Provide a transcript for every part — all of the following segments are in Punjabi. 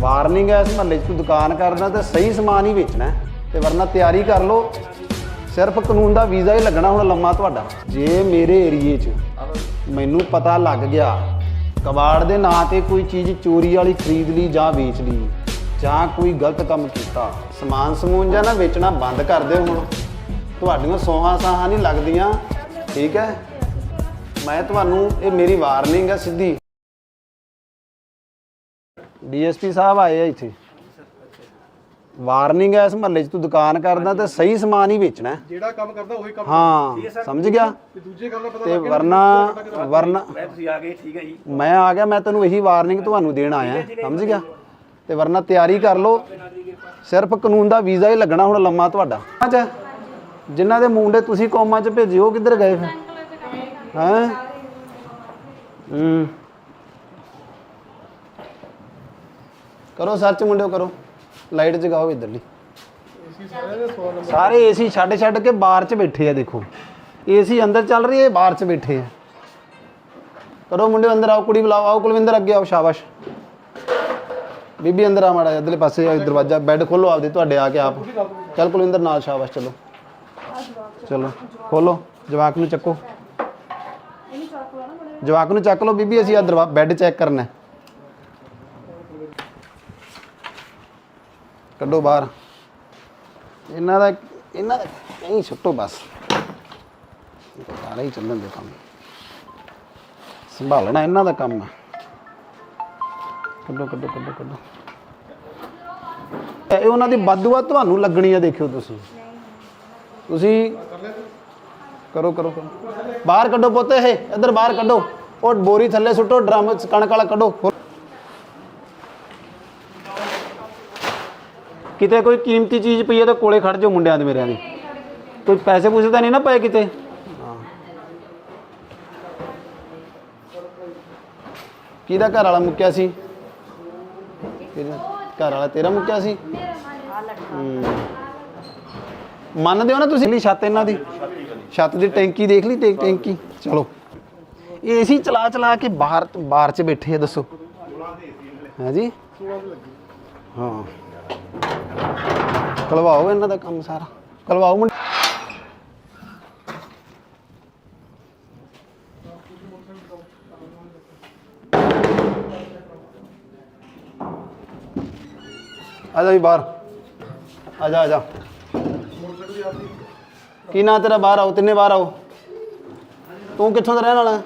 ਵਾਰਨਿੰਗ ਹੈ ਇਸ ਮਹੱਲੇ 'ਚ, ਤੂੰ ਦੁਕਾਨ ਕਰਦਾ ਤਾਂ ਸਹੀ ਸਮਾਨ ਹੀ ਵੇਚਣਾ ਹੈ ਤੇ ਵਰਨਾ ਤਿਆਰੀ ਕਰ ਲੋ ਸਿਰਫ ਕਾਨੂੰਨ ਦਾ ਵੀਜ਼ਾ ਹੀ ਲੱਗਣਾ ਹੁਣ ਲੰਮਾ ਤੁਹਾਡਾ। ਜੇ ਮੇਰੇ ਏਰੀਏ 'ਚ ਮੈਨੂੰ ਪਤਾ ਲੱਗ ਗਿਆ, ਕਬਾੜ ਦੇ ਨਾਂ ਤੇ ਕੋਈ ਚੀਜ਼ ਚੋਰੀ ਵਾਲੀ ਖਰੀਦ ਲਈ ਜਾਂ ਵੇਚ ਲਈ, ਜਾਂ ਕੋਈ ਗਲਤ ਕੰਮ ਕੀਤਾ, ਸਮਾਨ ਸਮੂਨ ਜਾਂ ਨਾ ਵੇਚਣਾ ਬੰਦ ਕਰ ਦਿਓ ਹੁਣ। ਤੁਹਾਡੀਆਂ ਸੋਹਾਂ ਸਾਹਾਂ ਨਹੀਂ ਲੱਗਦੀਆਂ, ਠੀਕ ਹੈ? ਮੈਂ ਤੁਹਾਨੂੰ, ਇਹ ਮੇਰੀ ਵਾਰਨਿੰਗ ਹੈ ਸਿੱਧੀ। ਡੀਐਸਪੀ ਸਾਹਿਬ ਆਏ ਆ ਇੱਥੇ। ਵਾਰਨਿੰਗ ਹੈ ਇਸ ਮਹੱਲੇ 'ਚ ਤੂੰ ਦੁਕਾਨ ਕਰਦਾ ਤੇ ਸਹੀ ਸਮਾਨ ਹੀ ਵੇਚਣਾ। ਹੈ। ਜਿਹੜਾ ਕੰਮ ਕਰਦਾ ਉਹੀ ਕੰਮ ਹਾਂ ਸਮਝ ਗਿਆ? ਤੇ ਦੂਜੇ ਕੰਮ ਦਾ ਪਤਾ ਤੇ ਵਰਨਾ ਵਰਨਾ ਮੈਂ ਤੁਸੀਂ ਆ ਗਏ ਠੀਕ ਹੈ ਜੀ। ਮੈਂ ਆ ਗਿਆ ਮੈਂ ਤੈਨੂੰ ਇਹੀ ਵਾਰਨਿੰਗ ਤੁਹਾਨੂੰ ਦੇਣ ਆਇਆ ਸਮਝ ਗਿਆ? ਤੇ ਵਰਨਾ ਤਿਆਰੀ ਕਰ ਲੋ ਸਿਰਫ ਕਾਨੂੰਨ ਦਾ ਵੀਜ਼ਾ ਹੀ ਲੱਗਣਾ ਹੁਣ ਲੰਮਾ ਤੁਹਾਡਾ। ਅੱਛਾ ਜਿਨ੍ਹਾਂ ਦੇ ਮੁੰਡੇ ਤੁਸੀਂ ਕੌਮਾਂ 'ਚ ਭੇਜੇ ਉਹ ਕਿੱਧਰ ਗਏ ਫਿਰ? ਹੈਂ? ਹੂੰ। ਕਰੋ ਸਰਚ ਮੁੰਡਿਓ ਕਰੋ। ਲਾਈਟ ਜਗਾਓ ਇੱਧਰਲੀ। ਸਾਰੇ ਦੇ 100 ਏਸੀ ਛੱਡ ਛੱਡ ਕੇ ਬਾਹਰ 'ਚ ਬੈਠੇ ਆ ਦੇਖੋ। ਏਸੀ ਅੰਦਰ ਚੱਲ ਰਹੀ ਹੈ ਬਾਹਰ 'ਚ ਬੈਠੇ ਆ। ਕਰੋ ਮੁੰਡੇ ਅੰਦਰ ਆਓ ਕੁੜੀ ਬੁਲਾਓ। ਆਓ ਕੁਲਵਿੰਦਰ ਅੱਗੇ ਆਓ ਸ਼ਾਬਾਸ਼। ਬੀਬੀ ਅੰਦਰ ਆ ਮਾੜਾ ਜਿਹਾ, ਇੱਧਰਲੇ ਪਾਸੇ ਆ ਦਰਵਾਜ਼ਾ ਬੈੱਡ ਖੋਲੋ ਆਪਦੇ ਤੁਹਾਡੇ ਆ ਕੇ ਆਪ। ਚੱਲ ਕੁਲਵਿੰਦਰ ਨਾਲ ਸ਼ਾਬਾਸ਼ ਚਲੋ। ਚਲੋ ਖੋਲੋ ਜਵਾਕ ਨੂੰ ਚੱਕੋ। ਜਵਾਕ ਨੂੰ ਚੱਕ ਲਓ ਬੀਬੀ ਅਸੀਂ ਆ ਦਰਵਾ ਬੈੱਡ ਚੈੱਕ ਕਰਨਾ ਹੈ। ਕੱਢੋ ਬਾਹਰ। ਇਹਨਾਂ ਦਾ ਇਹਨਾਂ ਦਾ ਕਹੀਂ ਸੁੱਟੋ ਬਸ। ਤਾਰਾ ਹੀ ਚੱਲਣ ਦੇ ਕੰਮ। ਸੰਭਾਲਣਾ ਇਹਨਾਂ ਦਾ ਕੰਮ ਹੈ ਕੱਢੋ ਕੱਢੋ ਕੱਢੋ ਕੱਢੋ। ਇਹ ਉਹਨਾਂ ਦੀ ਬਦਦੁਆ ਤੁਹਾਨੂੰ ਲੱਗਣੀ ਆ ਦੇਖਿਓ ਤੁਸੀਂ। ਤੁਸੀਂ ਕਰੋ ਕਰੋ ਕਰੋ। ਬਾਹਰ ਕੱਢੋ ਪੁੱਤ ਇਹ। ਇੱਧਰ ਬਾਹਰ ਕੱਢੋ। ਉਹ ਬੋਰੀ ਥੱਲੇ ਸੁੱਟੋ, ਡਰਮ ਚ ਕਣਕ ਵਾਲਾ ਕੱਢੋ। ਕਿਤੇ ਕੋਈ ਕੀਮਤੀ ਚੀਜ਼ ਪਈ ਹੈ ਤਾਂ ਕੋਲੇ ਖੜ ਜਾਓ ਮੁੰਡਿਆਂ ਦੇ ਮੇਰਿਆਂ ਦੇ। ਕੋਈ ਪੈਸੇ ਪੂਸੇ ਤਾਂ ਨਹੀਂ ਨਾ ਪਏ ਕਿਤੇ? ਕਿਹਦਾ ਘਰ ਵਾਲਾ ਮੁੱਕਿਆ ਸੀ? ਤੇਰਾ ਘਰ ਵਾਲਾ ਤੇਰਾ ਮੁੱਕਿਆ ਸੀ? ਹੂੰ। ਮੰਨਦੇ ਹੋ ਨਾ ਤੁਸੀਂ? ਲਈ ਛੱਤ ਇਹਨਾਂ ਦੀ। ਛੱਤ ਦੀ ਟੈਂਕੀ ਦੇਖ ਲਈ, ਟੈਂ- ਟੈਂਕੀ। ਚਲੋ। ਇਹ ਏਸੀ ਚਲਾ ਚਲਾ ਕੇ ਬਾਹਰ ਬਾਹਰ 'ਚ ਬੈਠੇ ਆ, ਦੱਸੋ। ਹੈ ਜੀ? ਹਾਂ। ਕਲਵਾਓ ਇਹਨਾਂ ਦਾ ਕੰਮ ਸਾਰਾ। ਕਲਵਾਓ ਮੁੰਡੇ। ਆ ਜਾ ਵੀ ਬਾਹਰ। ਆ ਜਾ ਆ ਜਾ। ਕੀ ਨਾਂ ਤੇਰਾ? ਬਾਹਰ ਆਓ ਤਿੰਨੇ ਬਾਹਰ ਆਓ। ਤੂੰ ਕਿੱਥੋਂ ਦਾ ਰਹਿਣ ਵਾਲਾ ਹੈ?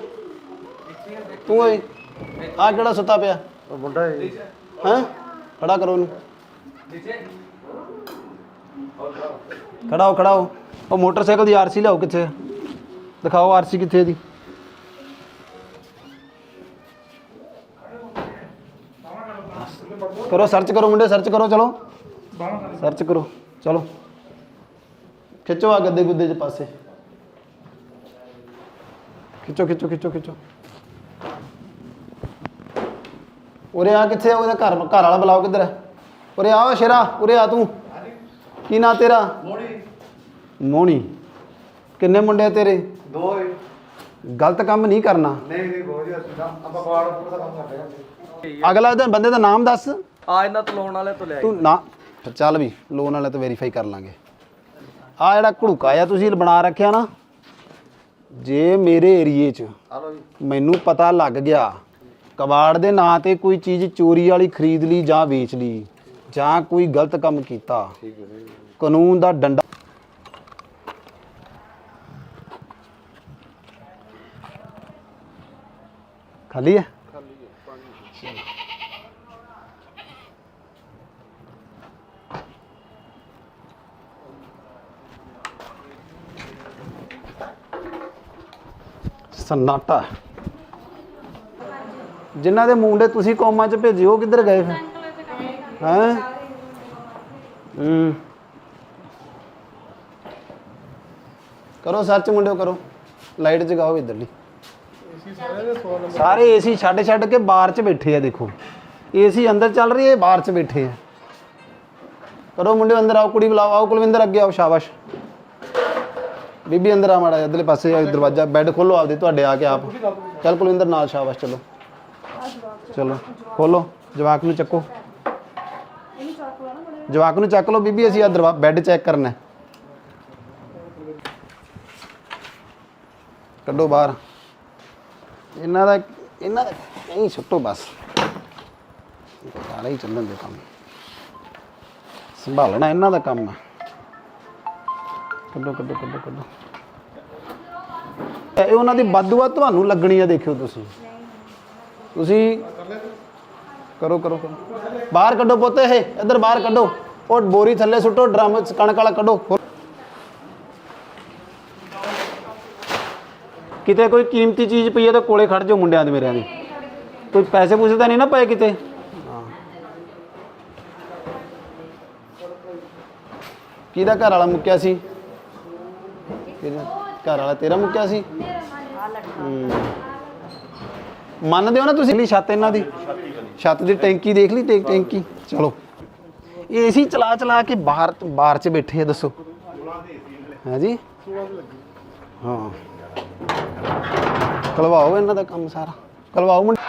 ਤੂੰ ਓਏ ਆ ਕਿਹੜਾ ਸੁੱਤਾ ਪਿਆ? ਮੁੰਡਾ ਹੈ ਹੈਂ? ਖੜਾ ਕਰੋ ਉਹਨੂੰ। ਖੜਾਓ ਖੜਾਓ ਉਹ ਮੋਟਰਸਾਈਕਲ ਦੀ ਆਰਸੀ ਲਿਆਓ ਕਿੱਥੇ ਦਿਖਾਓ ਆਰਸੀ ਕਿੱਥੇ ਦੀ ਕਰੋ ਸਰਚ ਕਰੋ ਮੁੰਡੇ ਸਰਚ ਕਰੋ, ਚਲੋ। ਸਰਚ ਕਰੋ, ਚਲੋ। ਖਿੱਚੋ ਆ ਗੱਦੇ ਗੁੱਦੇ ਦੇ ਪਾਸੇ। ਖਿੱਚੋ ਖਿੱਚੋ ਖਿੱਚੋ ਖਿੱਚੋ। ਉਰੇ ਆ ਕਿੱਥੇ ਉਹਦਾ ਘਰ ਘਰ ਵਾਲਾ ਬੁਲਾਓ ਕਿੱਧਰ ਹੈ ਉਰੇ ਆ ਸ਼ੇਰਾ ਉਰੇ ਆ ਤੂੰ। ਕੀ ਨਾਂ ਤੇਰਾ? ਮੋਣੀ। ਮੋਣੀ। ਕਿੰਨੇ ਮੁੰਡੇ ਆ ਤੇਰੇ? ਦੋ ਹੈ ਗਲਤ ਕੰਮ ਨਹੀਂ ਕਰਨਾ। ਨਹੀਂ ਨਹੀਂ ਬਹੁਤ ਜ਼ਿਆਦਾ ਸਿੱਧਾ। ਆਪਾਂ ਬਾੜ ਦਾ ਕੰਮ ਕਰਦੇ ਹਾਂ। ਅਗਲਾ ਦਿਨ ਬੰਦੇ ਦਾ ਨਾਮ ਦੱਸ। ਆ ਇਹਨਾਂ ਤੋਂ ਲੋਨ ਵਾਲੇ ਤੋਂ ਲੈ ਤੂੰ ਨਾ ਫਿਰ ਚੱਲ ਵੀ ਲੋਨ ਵਾਲੇ ਤੋਂ ਵੈਰੀਫਾਈ ਕਰ ਲਾਂਗੇ। ਆ ਜਿਹੜਾ ਘੜੂਕਾ ਆ ਤੁਸੀਂ ਬਣਾ ਰੱਖਿਆ ਨਾ ਜੇ ਮੇਰੇ ਏਰੀਏ 'ਚ ਹਲੋ ਜੀ। ਮੈਨੂੰ ਪਤਾ ਲੱਗ ਗਿਆ ਕਬਾੜ ਦੇ ਨਾਂ ਤੇ ਕੋਈ ਚੀਜ਼ ਚੋਰੀ ਵਾਲੀ ਖਰੀਦ ਲਈ ਜਾਂ ਵੇਚ ਲਈ ਜਾਂ ਕੋਈ ਗਲਤ ਕੰਮ ਕੀਤਾ ਕਾਨੂੰਨ ਦਾ ਡੰਡਾ ਖਾਲੀ ਹੈ? ਸਨਾਟਾ। ਜਿਨ੍ਹਾਂ ਦੇ ਮੁੰਡੇ ਤੁਸੀਂ ਕੌਮਾਂ 'ਚ ਭੇਜੇ ਉਹ ਕਿੱਧਰ ਗਏ ਫਿਰ? ਹੈਂ? ਹੂੰ। ਕਰੋ ਸਰਚ ਮੁੰਡਿਓ ਕਰੋ। ਲਾਈਟ ਜਗਾਓ ਇੱਧਰਲੀ। ਸਾਰੇ ਦੇ 100 ਨੰਬਰ। ਸਾਰੇ ਏਸੀ ਛੱਡ ਛੱਡ ਕੇ ਬਾਹਰ 'ਚ ਬੈਠੇ ਆ ਦੇਖੋ। ਏਸੀ ਅੰਦਰ ਚੱਲ ਰਹੀ ਹੈ ਬਾਹਰ 'ਚ ਬੈਠੇ ਆ। ਕਰੋ ਮੁੰਡੇ ਅੰਦਰ ਆਓ ਕੁੜੀ ਬੁਲਾਓ। ਆਓ ਕੁਲਵਿੰਦਰ ਅੱਗੇ ਆਓ ਸ਼ਾਬਾਸ਼। ਬੀਬੀ ਅੰਦਰ ਆ ਮਾੜਾ ਇੱਧਰਲੇ ਪਾਸੇ ਆ ਦਰਵਾਜ਼ਾ ਬੈੱਡ ਖੋਲੋ ਆਪਦੇ ਤੁਹਾਡੇ ਆ ਕੇ ਆਪ। ਚੱਲ ਕੁਲਵਿੰਦਰ ਨਾਲ ਸ਼ਾਬਾਸ਼ ਚਲੋ। ਚਲੋ ਖੋਲੋ ਜਵਾਕ ਨੂੰ ਚੱਕੋ। ਜਵਾਕ ਨੂੰ ਚੱਕ ਲਓ ਬੀਬੀ, ਅਸੀਂ ਆ ਦਰਵਾ, ਬੈੱਡ ਚੈੱਕ ਕਰਨਾ ਹੈ। ਕੱਢੋ ਬਾਹਰ। ਇਹਨਾਂ ਦਾ ਇਹਨਾਂ ਦਾ ਨਹੀਂ ਸੁੱਟੋ ਬਸ। ਸਾਰਾ ਹੀ ਚੱਲਣ ਦੇ ਕੰਮ। ਸੰਭਾਲਣਾ ਇਹਨਾਂ ਦਾ ਕੰਮ ਹੈ। ਕੱਢੋ ਕੱਢੋ ਕੱਢੋ ਕੱਢੋ। ਇਹ ਉਹਨਾਂ ਦੀ ਬਦਦੁਆ ਤੁਹਾਨੂੰ ਲੱਗਣੀ ਆ ਦੇਖਿਓ ਤੁਸੀਂ। ਤੁਸੀਂ ਕਰੋ ਕਰੋ ਕਰੋ। ਬਾਹਰ ਕੱਢੋ ਪੁੱਤ ਇਹ ਇੱਧਰ ਬਾਹਰ ਕੱਢੋ। ਉਹ ਬੋਰੀ ਥੱਲੇ ਸੁੱਟੋ ਡਰਮ ਚ ਕਣਕ ਵਾਲਾ ਕੱਢੋ। ਕਿਤੇ ਕੋਈ ਕੀਮਤੀ ਚੀਜ਼ ਪਈ ਹੈ ਤਾਂ ਕੋਲੇ ਖੜ ਜਾਓ ਮੁੰਡਿਆਂ ਦੇ ਮੇਰਿਆਂ ਦੇ। ਕੋਈ ਪੈਸੇ ਪੂਸੇ ਤਾਂ ਨਹੀਂ ਨਾ ਪਏ ਕਿਤੇ? ਕਿਹਦਾ ਘਰ ਵਾਲਾ ਮੁੱਕਿਆ ਸੀ? ਕਿਹਦਾ ਘਰ ਵਾਲਾ ਤੇਰਾ ਮੁੱਕਿਆ ਸੀ? ਹੂੰ। ਮੰਨਦੇ ਹੋ ਨਾ ਤੁਸੀਂ? ਲਈ ਛੱਤ ਇਹਨਾਂ ਦੀ। ਛੱਤ ਦੀ ਟੈਂਕੀ ਦੇਖ ਲਈ, ਟੈਂ- ਟੈਂਕੀ। ਚਲੋ। ਇਹ ਏਸੀ ਚਲਾ ਚਲਾ ਕੇ ਬਾਹਰ ਬਾਹਰ ਚ ਬੈਠੇ ਆ, ਦੱਸੋ। ਹੈ ਹਾਂ। ਕਲਵਾਓ ਇਹਨਾਂ ਦਾ ਕੰਮ ਸਾਰਾ। ਕਲਵਾਓ ਮੁੰਡੇ।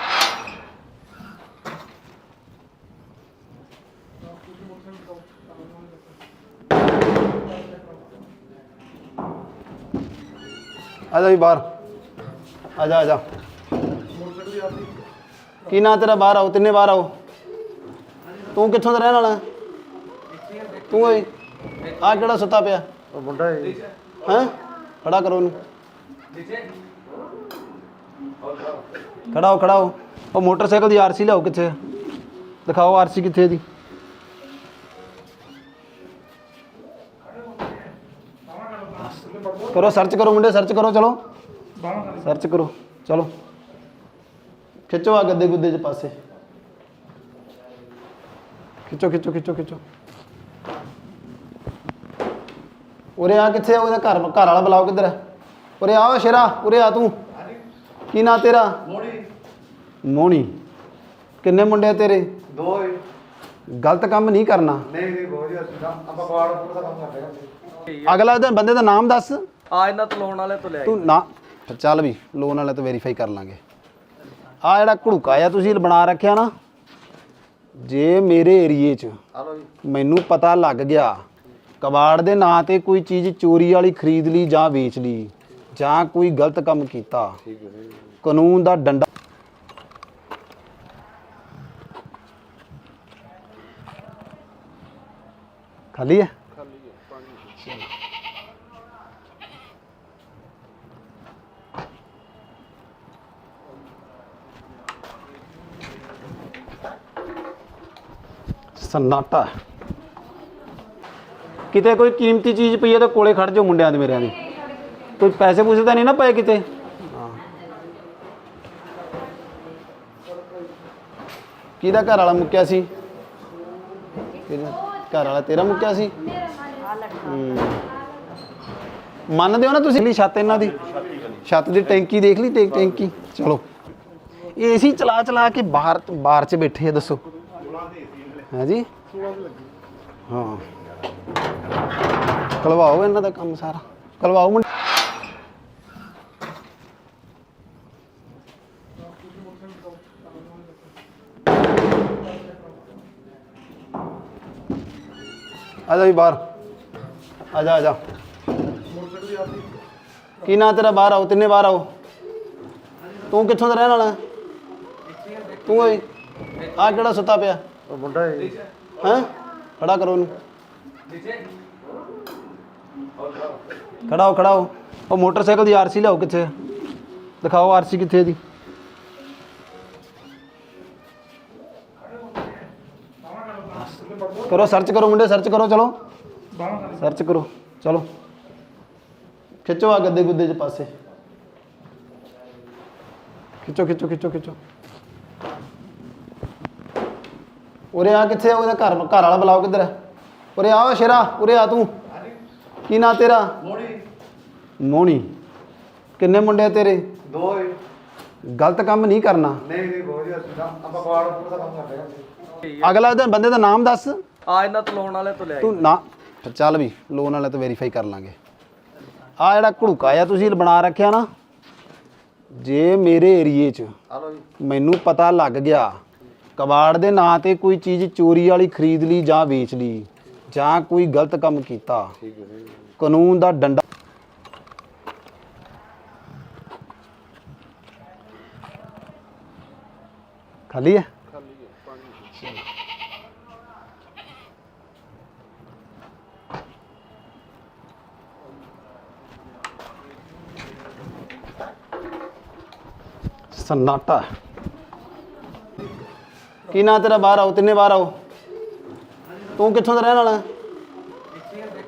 ਆ ਜਾ ਵੀ ਬਾਹਰ। ਆ ਜਾ ਆ ਜਾ। ਕੀ ਨਾਂ ਤੇਰਾ? ਬਾਹਰ ਆਓ ਤਿੰਨੇ ਬਾਹਰ ਆਓ। ਤੂੰ ਕਿੱਥੋਂ ਦਾ ਰਹਿਣ ਵਾਲਾ? ਤੂੰ ਓਏ ਆ ਕਿਹੜਾ ਸੁੱਤਾ ਪਿਆ? ਉਹ ਮੁੰਡਾ ਹੈ। ਹੈ? ਖੜਾ ਕਰੋ ਉਹਨੂੰ। ਖੜਾ ਹੋ ਖੜਾ ਹੋ ਉਹ ਮੋਟਰਸਾਈਕਲ ਦੀ ਆਰਸੀ ਲਿਆਓ ਕਿੱਥੇ? ਦਿਖਾਓ ਆਰਸੀ ਕਿੱਥੇ ਹੈ ਦੀ। ਕਰੋ ਸਰਚ ਕਰੋ ਮੁੰਡੇ ਸਰਚ ਕਰੋ ਚਲੋ। ਸਰਚ ਕਰੋ ਚਲੋ। ਖਿੱਚੋ ਆ ਗੱਦੇ ਗੁੱਦੇ ਦੇ ਪਾਸੇ। ਖਿੱਚੋ ਖਿੱਚੋ ਖਿੱਚੋ ਖਿੱਚੋ। ਉਰੇ ਆ ਕਿੱਥੇ ਆ ਉਹਦਾ ਘਰ? ਘਰ ਵਾਲਾ ਬੁਲਾਓ ਕਿੱਧਰ ਹੈ ਉਰੇ ਆ ਓ ਸ਼ੇਰਾ ਉਰੇ ਆ ਤੂੰ। ਕੀ ਨਾਂ ਤੇਰਾ? ਮੋਣੀ ਮੋਣੀ ਕਿੰਨੇ ਮੁੰਡੇ ਆ ਤੇਰੇ? ਦੋ ਹੈ ਗਲਤ ਕੰਮ ਨਹੀਂ ਕਰਨਾ। ਨਹੀਂ ਨਹੀਂ ਬਹੁਤ ਜੀ ਅਸੀਂ ਤਾਂ ਆਪਾਂ ਬਾੜ ਫੁੱਟ ਦਾ ਕੰਮ ਕਰਦੇ ਹਾਂ। ਅਗਲਾ ਦਿਨ ਬੰਦੇ ਦਾ ਨਾਮ ਦੱਸ। ਆ ਇਹਨਾਂ ਤੋਂ ਲੋਨ ਵਾਲੇ ਤੋਂ ਲੈ ਤੂੰ ਨਾ ਚੱਲ ਵੀ ਲੋਨ ਵਾਲੇ ਤੋਂ ਵੈਰੀਫਾਈ ਕਰ ਲਾਂਗੇ। ਆ ਜਿਹੜਾ ਘੜੂਕਾ ਆ ਤੁਸੀਂ ਬਣਾ ਰੱਖਿਆ ਨਾ ਜੇ ਮੇਰੇ ਏਰੀਏ 'ਚ ਮੈਨੂੰ ਪਤਾ ਲੱਗ ਗਿਆ ਕਬਾੜ ਦੇ ਨਾਂ ਤੇ ਕੋਈ ਚੀਜ਼ ਚੋਰੀ ਵਾਲੀ ਖਰੀਦ ਲਈ ਜਾਂ ਵੇਚ ਲਈ ਜਾਂ ਕੋਈ ਗਲਤ ਕੰਮ ਕੀਤਾ ਕਾਨੂੰਨ ਦਾ ਡੰਡਾ ਖਾਲੀ ਹੈ? ਸਨਾਟਾ। ਕਿਤੇ ਕੋਈ ਕੀਮਤੀ ਚੀਜ਼ ਪਈ ਹੈ ਤਾਂ ਕੋਲੇ ਖੜ ਜਾਓ ਮੁੰਡਿਆਂ ਦੇ ਮੇਰਿਆਂ ਦੇ। ਕੋਈ ਪੈਸੇ ਪੂਸੇ ਤਾਂ ਨਹੀਂ ਨਾ ਪਏ ਕਿਤੇ? ਕਿਹਦਾ ਘਰ ਵਾਲਾ ਮੁੱਕਿਆ ਸੀ? ਕਿਹਦਾ ਘਰ ਵਾਲਾ ਤੇਰਾ ਮੁੱਕਿਆ ਸੀ? ਹੂੰ। ਮੰਨਦੇ ਹੋ ਨਾ ਤੁਸੀਂ? ਲਈ ਛੱਤ ਇਹਨਾਂ ਦੀ। ਛੱਤ ਦੀ ਟੈਂਕੀ ਦੇਖ ਲਈ ਟੈਂ- ਟੈਂਕੀ। ਚਲੋ। ਇਹ ਏਸੀ ਚਲਾ ਚਲਾ ਕੇ ਬਾਹਰ ਬਾਹਰ ਚ ਬੈਠੇ ਆ, ਦੱਸੋ। ਹੈ ਜੀ ਹਾਂ। ਕਲਵਾਓ ਇਹਨਾਂ ਦਾ ਕੰਮ ਸਾਰਾ। ਕਲਵਾਓ ਮੁੰਡੇ। ਆ ਜਾ ਵੀ ਬਾਹਰ। ਆ ਜਾ ਆ ਜਾ। ਕੀ ਨਾਂ ਤੇਰਾ? ਬਾਹਰ ਆਓ, ਤਿੰਨੇ ਬਾਹਰ ਆਓ। ਤੂੰ ਕਿੱਥੋਂ ਦਾ ਰਹਿਣ ਵਾਲਾ ਤੂੰ ਓਏ ਆ ਕਿਹੜਾ ਸੁੱਤਾ ਪਿਆ? ਉਹ ਮੁੰਡਾ ਹੈ। ਹੈ? ਖੜਾ ਕਰੋ ਉਹਨੂੰ। ਉਹ ਮੋਟਰਸਾਈਕਲ ਦੀ ਆਰਸੀ ਲਿਆਓ ਕਿੱਥੇ? ਦਿਖਾਓ ਆਰਸੀ ਕਿੱਥੇ ਦੀ ਕਰੋ ਸਰਚ ਕਰੋ ਮੁੰਡੇ ਸਰਚ ਕਰੋ ਚਲੋ। ਸਰਚ ਕਰੋ ਚਲੋ। ਖਿੱਚੋ ਆ ਗੱਦੇ ਗੁੱਦੇ ਦੇ ਪਾਸੇ। ਖਿੱਚੋ ਖਿੱਚੋ ਖਿੱਚੋ ਖਿੱਚੋ। ਉਰੇ ਆ ਕਿੱਥੇ ਆ? ਉਹਦਾ ਘਰ ਘਰ ਵਾਲਾ ਬੁਲਾਓ ਕਿੱਧਰ ਹੈ ਉਰੇ ਆ ਸ਼ੇਰਾ ਉਰੇ ਆ ਤੂੰ। ਕੀ ਨਾਂ ਤੇਰਾ? ਮੋੜੀ ਮੋਣੀ ਕਿੰਨੇ ਮੁੰਡੇ ਆ ਤੇਰੇ? ਦੋ ਹੈ ਗਲਤ ਕੰਮ ਨਹੀਂ ਕਰਨਾ। ਨਹੀਂ ਨਹੀਂ ਬਹੁਤ ਜੀ ਅਸੀਂ ਤਾਂ ਆਪਾਂ ਬਾੜ ਫੁੱਟ ਦਾ ਕੰਮ ਕਰਦੇ ਹਾਂ। ਅਗਲਾ ਦਿਨ ਬੰਦੇ ਦਾ ਨਾਮ ਦੱਸ। ਆ ਇਹਨਾਂ ਤੋਂ ਲੋਨ ਵਾਲੇ ਤੋਂ ਲੈ ਤੂੰ ਨਾ ਫਿਰ ਚੱਲ ਵੀ ਲੋਨ ਵਾਲੇ ਤੋਂ ਵੈਰੀਫਾਈ ਕਰ ਲਾਂਗੇ। ਆ ਜਿਹੜਾ ਘੜੂਕਾ ਆ ਤੁਸੀਂ ਬਣਾ ਰੱਖਿਆ ਨਾ ਜੇ ਮੇਰੇ ਏਰੀਏ 'ਚ ਆ ਲਓ ਜੀ। ਮੈਨੂੰ ਪਤਾ ਲੱਗ ਗਿਆ ਕਬਾੜ ਦੇ ਨਾਂ ਤੇ ਕੋਈ ਚੀਜ਼ ਚੋਰੀ ਵਾਲੀ ਖਰੀਦ ਲਈ ਜਾਂ ਵੇਚ ਲਈ ਜਾਂ ਕੋਈ ਗਲਤ ਕੰਮ ਕੀਤਾ। ਕਾਨੂੰਨ ਦਾ ਡੰਡਾ ਖਾਲੀ ਹੈ? ਸਨਾਟਾ। ਕੀ ਨਾਂ ਤੇਰਾ? ਬਾਹਰ ਆਓ ਤਿੰਨੇ ਬਾਹਰ ਆਓ। ਤੂੰ ਕਿੱਥੋਂ ਦਾ ਰਹਿਣ ਵਾਲਾ?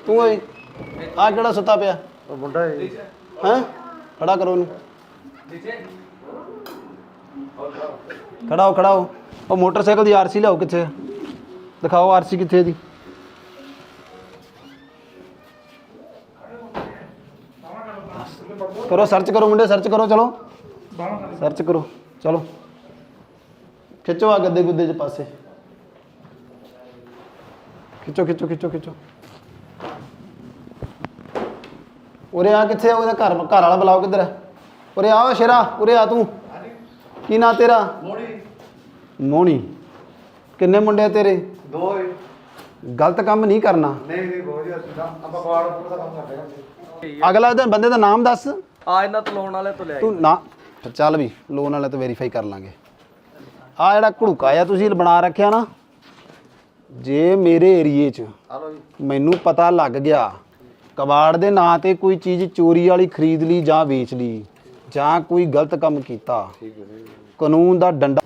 ਤੂੰ ਓਏ ਆ ਕਿਹੜਾ ਸੁੱਤਾ ਪਿਆ? ਉਹ ਮੁੰਡਾ ਹੈ ਹੈਂ? ਖੜਾ ਕਰੋ ਉਹਨੂੰ। ਖੜਾ ਹੋ ਖੜਾ ਹੋ ਉਹ ਮੋਟਰਸਾਈਕਲ ਦੀ ਆਰਸੀ ਲਿਆਓ ਕਿੱਥੇ? ਦਿਖਾਓ ਆਰਸੀ ਕਿੱਥੇ ਦੀ। ਕਰੋ ਸਰਚ ਕਰੋ ਮੁੰਡੇ ਸਰਚ ਕਰੋ ਚਲੋ। ਸਰਚ ਕਰੋ ਚਲੋ। ਖਿੱਚੋ ਆ ਗੱਦੇ ਗੁੱਦੇ ਚ ਪਾਸੇ। ਖਿੱਚੋ ਖਿੱਚੋ ਖਿੱਚੋ ਖਿੱਚੋ। ਉਰੇ ਆ ਕਿੱਥੇ ਆ ਉਹਦਾ ਘਰ? ਘਰ ਵਾਲਾ ਬੁਲਾਓ ਕਿੱਧਰ ਹੈ ਉਰੇ ਆ ਸ਼ੇਰਾ ਉਰੇ ਆ ਤੂੰ। ਕੀ ਨਾਂ ਤੇਰਾ? ਮੋਣੀ ਮੋਣੀ ਕਿੰਨੇ ਮੁੰਡੇ ਆ ਤੇਰੇ? ਦੋ ਹੈ ਗਲਤ ਕੰਮ ਨਹੀਂ ਕਰਨਾ। ਨਹੀਂ ਨਹੀਂ ਬਹੁਤ ਜ਼ਿਆਦਾ ਸਿੱਧਾ ਆਪਾਂ ਬਾੜ ਪੂਰਾ ਦਾ ਕੰਮ ਕਰਦੇ ਹਾਂ। ਅਗਲਾ ਦਿਨ ਬੰਦੇ ਦਾ ਨਾਮ ਦੱਸ। ਆ ਇਹਨਾਂ ਤੋਂ ਲੋਨ ਵਾਲੇ ਤੋਂ ਲਿਆ ਤੂੰ ਨਾ ਫਿਰ ਚੱਲ ਵੀ ਲੋਨ ਵਾਲੇ ਤੋਂ ਵੈਰੀਫਾਈ ਕਰ ਲਾਂਗੇ। ਆ ਜਿਹੜਾ ਘੜੂਕਾ ਆ ਤੁਸੀਂ ਬਣਾ ਰੱਖਿਆ ਨਾ ਜੇ ਮੇਰੇ ਏਰੀਏ 'ਚ ਮੈਨੂੰ ਪਤਾ ਲੱਗ ਗਿਆ ਕਬਾੜ ਦੇ ਨਾਂ ਤੇ ਕੋਈ ਚੀਜ਼ ਚੋਰੀ ਵਾਲੀ ਖਰੀਦ ਲਈ ਜਾਂ ਵੇਚ ਲਈ ਜਾਂ ਕੋਈ ਗਲਤ ਕੰਮ ਕੀਤਾ ਕਾਨੂੰਨ ਦਾ ਡੰਡਾ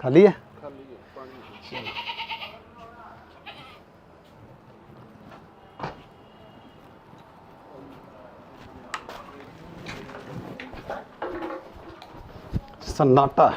ਖਾਲੀ ਹੈ? सन्नाटा